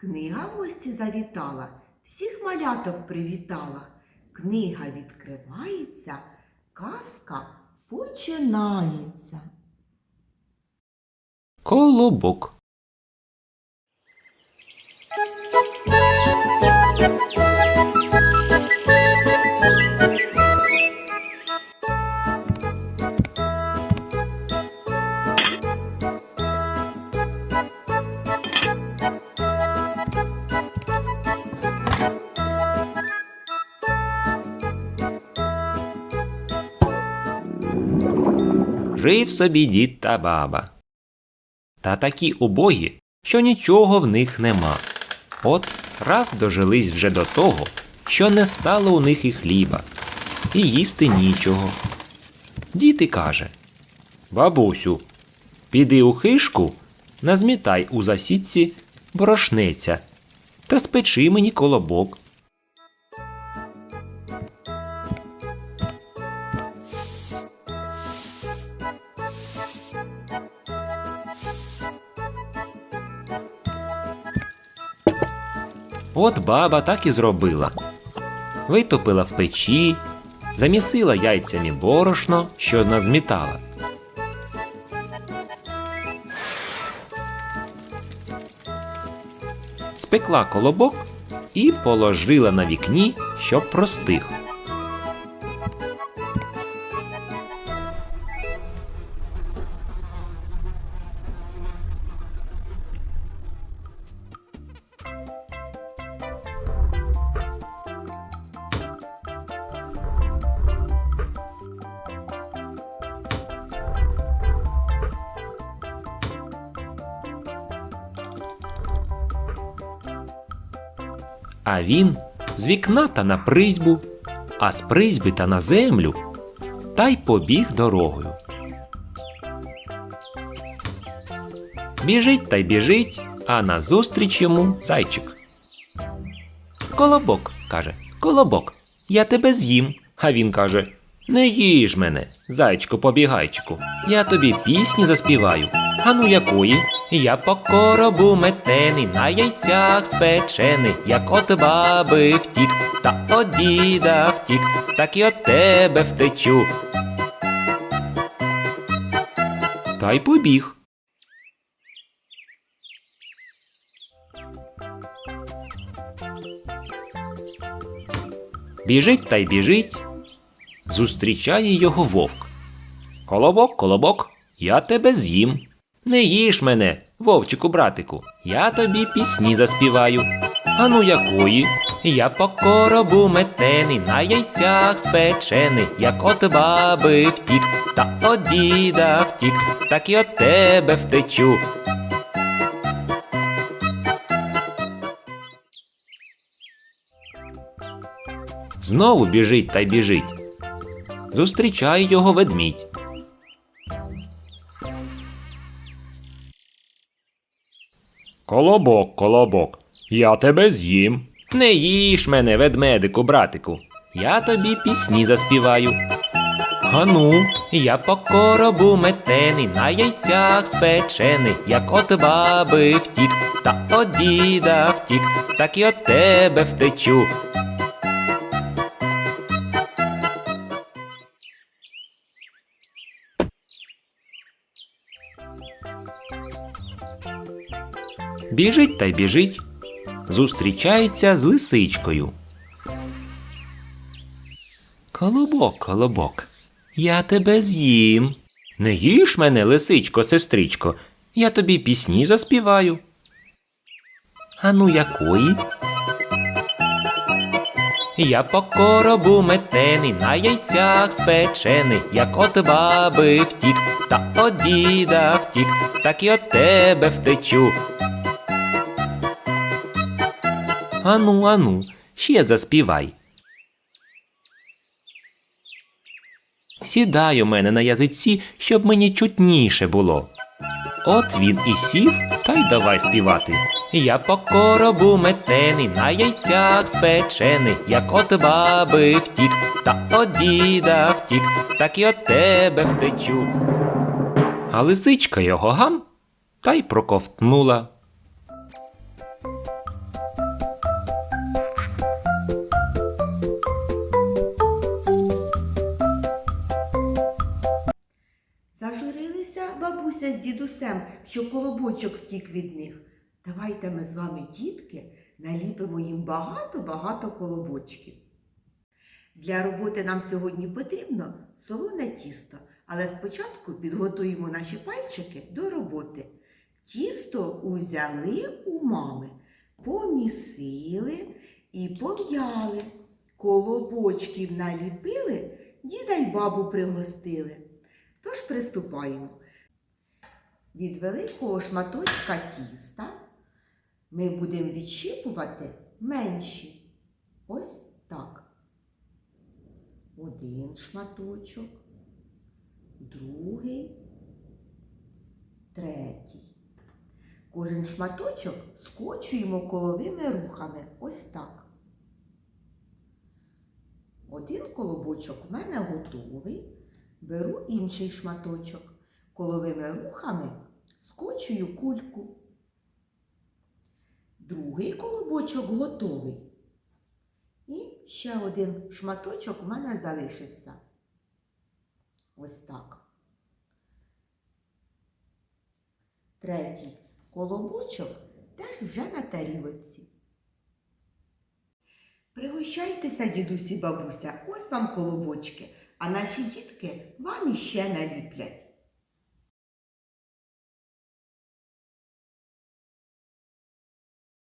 Книга в гості завітала, всіх маляток привітала. Книга відкривається, казка починається. Колобок. Жив собі дід та баба. Та такі убогі, що нічого в них нема. От раз дожились вже до того, що не стало у них і хліба, і їсти нічого. Дід і каже Бабусю, піди у хишку, назмітай у засідці борошнеця та спечи мені колобок. От баба так і зробила. Витопила в печі, замісила яйцями борошно, що назмітала. Спекла колобок і положила на вікні, щоб простих. А він з вікна та на призьбу, а з призьби та на землю, та й побіг дорогою. Біжить та й біжить, а назустріч йому зайчик. Колобок, каже, колобок, я тебе з'їм. А він каже: Не їж мене, зайчику побігайчику, я тобі пісні заспіваю. А ну якої? Я по коробу метений, на яйцях спечений, як от баби втік, та от діда втік, так і от тебе втечу. Та й побіг. Біжить та й біжить. Зустрічає його вовк. Колобок, колобок, я тебе з'їм. Не їж мене, вовчику братику, я тобі пісні заспіваю. Ану якої? Я по коробу метений, на яйцях спечений, як от баби втік, та от діда втік, так і от тебе втечу. Знову біжить та й біжить. Зустрічає його ведмідь. Колобок, колобок, я тебе з'їм. Не їж мене, ведмедику, братику. Я тобі пісні заспіваю. Ану, я по коробу метений, на яйцях спечений, як от баби втік, та от діда втік, так і от тебе втечу. Біжить та й біжить. Зустрічається з лисичкою. Колобок, колобок, я тебе з'їм. Не їж мене, лисичко, сестричко, я тобі пісні заспіваю. Ану якої? Я по коробу метений, на яйцях спечений, як от баби втік, та от діда втік, так і от тебе втечу. Ану, ану, ще заспівай. Сідай у мене на язиці, щоб мені чутніше було. От він і сів, та й давай співати. Я по коробу метений, на яйцях спечений, як от баби втік, та от діда втік, так і от тебе втечу. А лисичка його гам та й проковтнула. Що колобочок втік від них. Давайте ми з вами, дітки, наліпимо їм багато-багато колобочків. Для роботи нам сьогодні потрібно солоне тісто, але спочатку підготуємо наші пальчики до роботи. Тісто узяли у мами, помісили і пом'яли. Колобочків наліпили, діда й бабу пригостили. Тож приступаємо. Від великого шматочка тіста ми будемо відщипувати менші. Ось так. Один шматочок, другий, третій. Кожен шматочок скочуємо коловими рухами. Ось так. Один колобочок у мене готовий. Беру інший шматочок. Коловими рухами скочую кульку. Другий колобочок готовий. І ще один шматочок у мене залишився. Ось так. Третій колобочок теж вже на тарілоці. Пригощайтеся, дідусі бабуся, ось вам колобочки, а наші дітки вам іще наліплять.